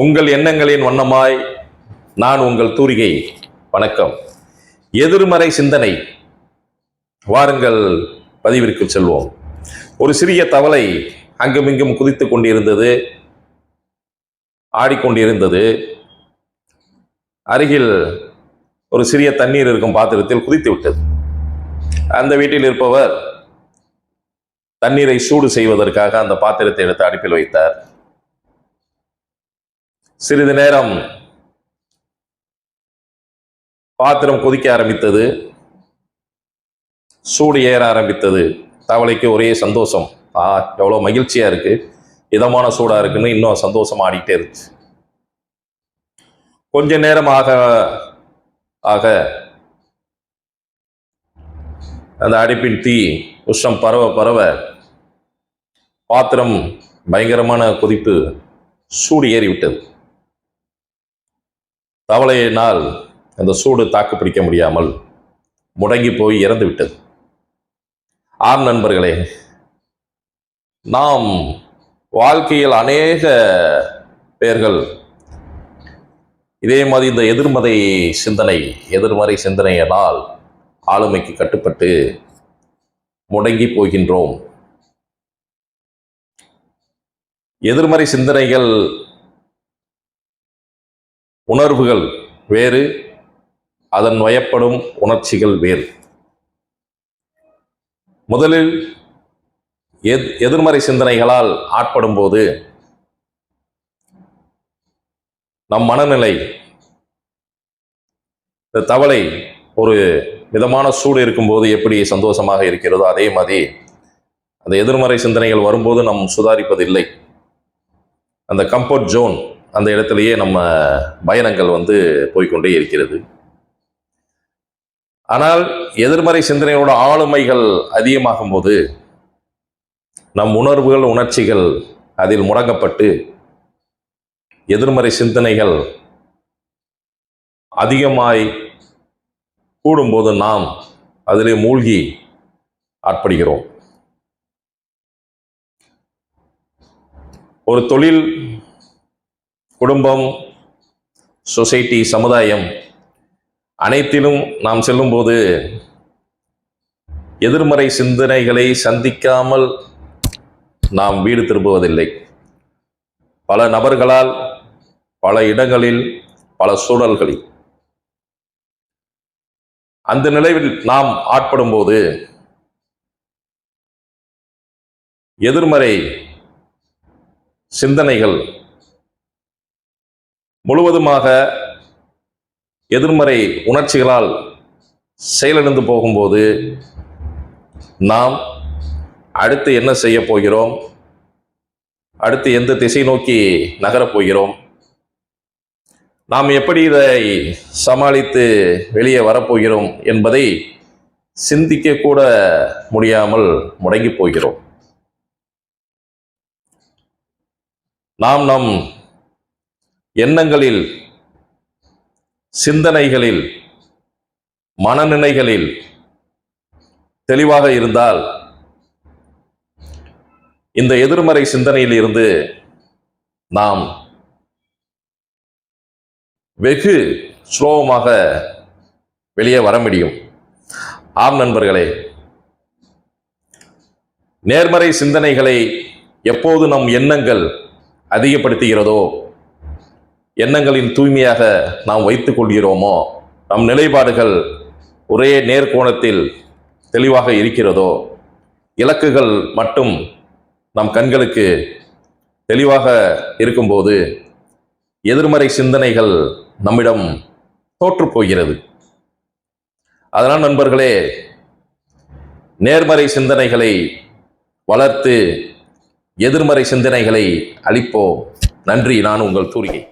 உங்கள் எண்ணங்களின் வண்ணமாய் நான் உங்கள் தூரிகை. வணக்கம். எதிர்மறை சிந்தனை. வாருங்கள் பதிவிற்கு செல்வோம். ஒரு சிறிய தவளை அங்குமிங்கும் குதித்து கொண்டிருந்தது. ஆடிக்கொண்டிருந்தது. அருகில் ஒரு சிறிய தண்ணீர் இருக்கும் பாத்திரத்தில் குதித்து விட்டது. அந்த வீட்டில் இருப்பவர் தண்ணீரை சூடு செய்வதற்காக அந்த பாத்திரத்தை எடுத்து அடுப்பில் வைத்தார். சிறிது நேரம் பாத்திரம் கொதிக்க ஆரம்பித்தது. சூடு ஏற ஆரம்பித்தது. தவளைக்கு ஒரே சந்தோஷம். ஆ எவ்வளோ மகிழ்ச்சியா இருக்கு. இதமான சூடா இருக்குன்னு இன்னும் சந்தோஷமா ஆடிக்கிட்டே இருந்துச்சு கொஞ்ச நேரம் ஆக ஆக அந்த அடுப்பின் தீ உஷ்ணம் பரவ பரவ பாத்திரம் பயங்கரமான கொதிப்பு சூடு ஏறிவிட்டது. தவளையினால் அந்த சூடு தாக்கு பிடிக்க முடியாமல் முடங்கி போய் இறந்து விட்டது. ஆம் நண்பர்களே நாம் வாழ்க்கையில் அநேக பேர்கள் இதே மாதிரி இந்த எதிர்மறை சிந்தனை எதிர்மறை சிந்தனையினால் ஆளுமைக்கு கட்டுப்பட்டு முடங்கி போகின்றோம். எதிர்மறை சிந்தனைகள் உணர்வுகள் வேறு அதன் வயப்படும் உணர்ச்சிகள் வேறு. முதலில் எத் எதிர்மறை சிந்தனைகளால் ஆட்படும் போது நம் மனநிலை இந்த தவளை ஒரு மிதமான சூடு இருக்கும்போது எப்படி சந்தோஷமாக இருக்கிறதோ அதே மாதிரி அந்த எதிர்மறை சிந்தனைகள் வரும்போது நம் சுதாரிப்பதில்லை. அந்த கம்ஃபர்ட் ஜோன் அந்த இடத்துலையே நம்ம பயணங்கள் வந்து போய்க்கொண்டே இருக்கிறது. ஆனால் எதிர்மறை சிந்தனையோட ஆளுமைகள் அதிகமாகும் போது நம் உணர்வுகள் உணர்ச்சிகள் அதில் முடங்கப்பட்டு எதிர்மறை சிந்தனைகள் அதிகமாய் கூடும்போது நாம் அதிலே மூழ்கி ஆட்படுகிறோம். ஒரு தொழில் குடும்பம் சொசைட்டி சமுதாயம் அனைத்திலும் நாம் செல்லும்போது எதிர்மறை சிந்தனைகளை சந்திக்காமல் நாம் வீடு திரும்புவதில்லை. பல நபர்களால் பல இடங்களில் பல சூழல்களில். அந்த நிலையில் நாம் ஆட்படும் போது எதிர்மறை சிந்தனைகள் முழுவதுமாக எதிர்மறை உணர்ச்சிகளால் செயலிழந்து போகும்போது நாம் அடுத்து என்ன செய்ய போகிறோம்? அடுத்து எந்த திசை நோக்கி நகரப் போகிறோம்? நாம் எப்படி இதை சமாளித்து வெளியே வரப்போகிறோம் என்பதை சிந்திக்க கூட முடியாமல் முடங்கி போகிறோம். நாம் நம் எண்ணங்களில் சிந்தனைகளில் மனநிலைகளில் தெளிவாக இருந்தால் இந்த எதிர்மறை சிந்தனையில் இருந்து நாம் வெகு சுலபமாக வெளியே வர முடியும். ஆம் நண்பர்களே நேர்மறை சிந்தனைகளை எப்போது நம் எண்ணங்கள் அதிகப்படுத்துகிறதோ எண்ணங்களின் தூய்மையாக நாம் வைத்துக் கொள்கிறோமோ? நம் நிலைப்பாடுகள் ஒரே நேர்கோணத்தில் தெளிவாக இருக்கிறதோ? இலக்குகள் மட்டும் நம் கண்களுக்கு தெளிவாக இருக்கும்போது எதிர்மறை சிந்தனைகள் நம்மிடம் தோற்றுப்போகிறது அதனால் நண்பர்களே நேர்மறை சிந்தனைகளை வளர்த்து எதிர்மறை சிந்தனைகளை அளிப்போம் நன்றி. நான் உங்கள் தூரிகை.